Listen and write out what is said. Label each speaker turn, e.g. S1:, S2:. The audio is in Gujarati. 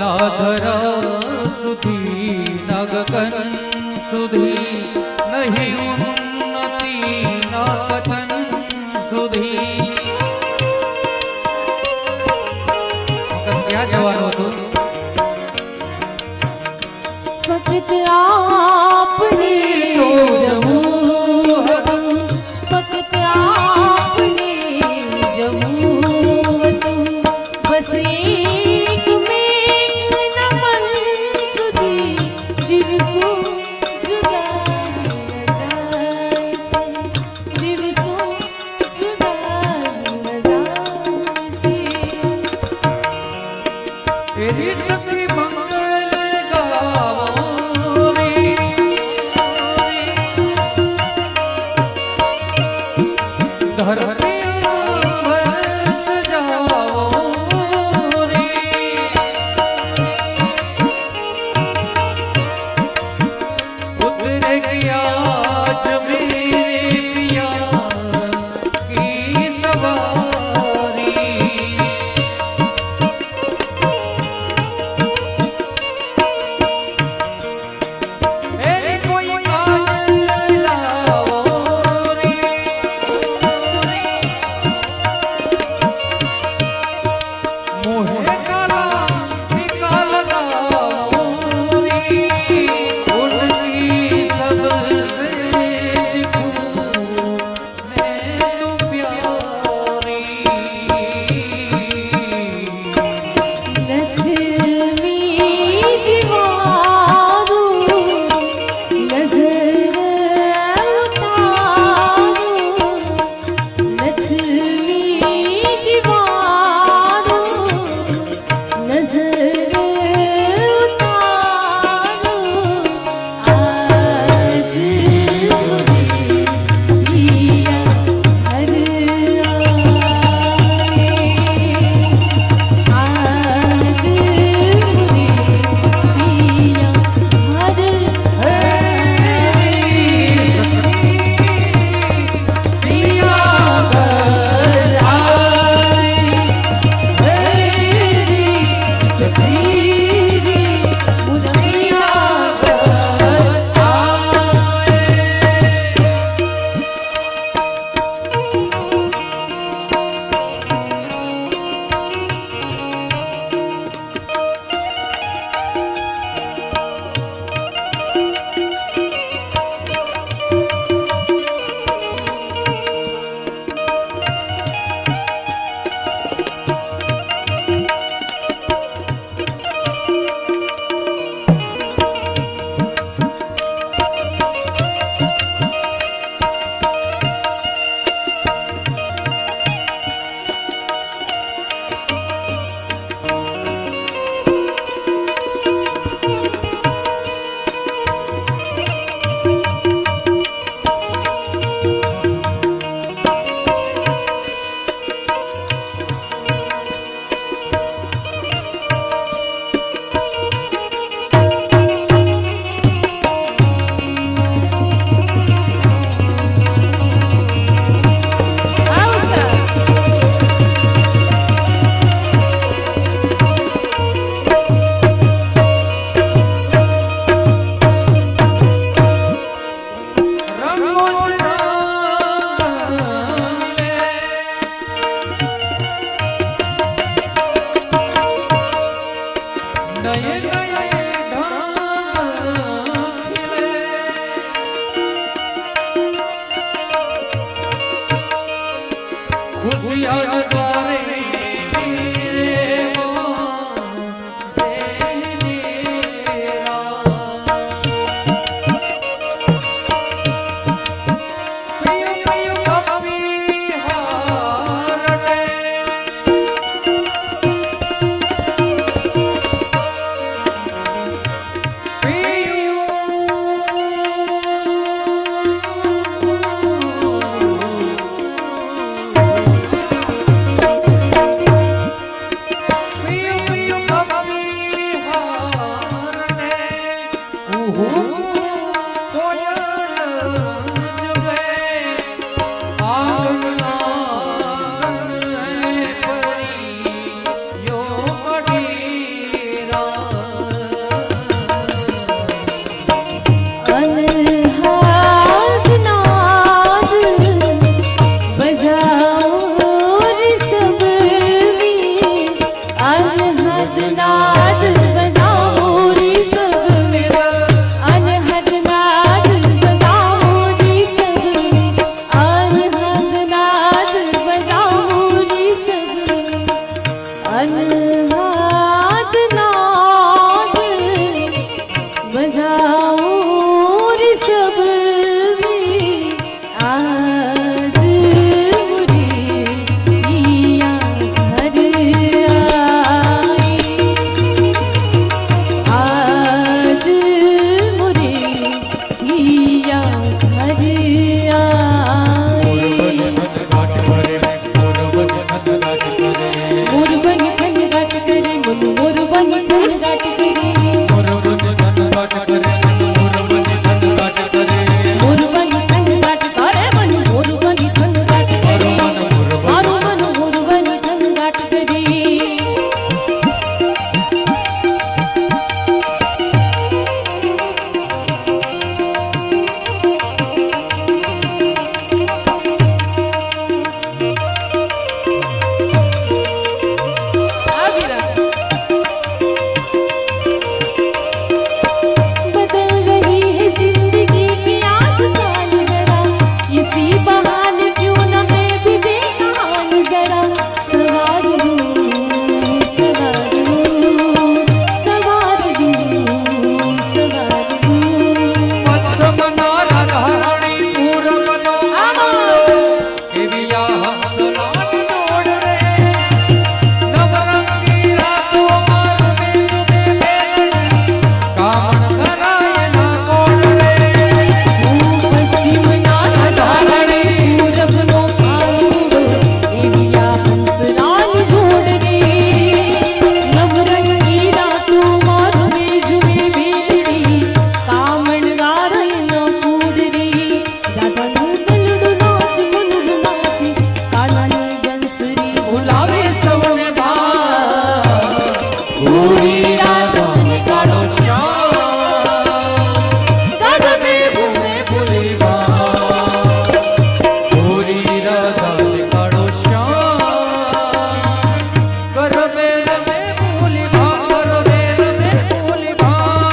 S1: નાધર સુધી નગકન સુધી નહીં ઉન્નતિ નાપતન સુધી ત્યાં જવાનું હતું મેરી સત We Suyad હરિયા
S2: હરિયા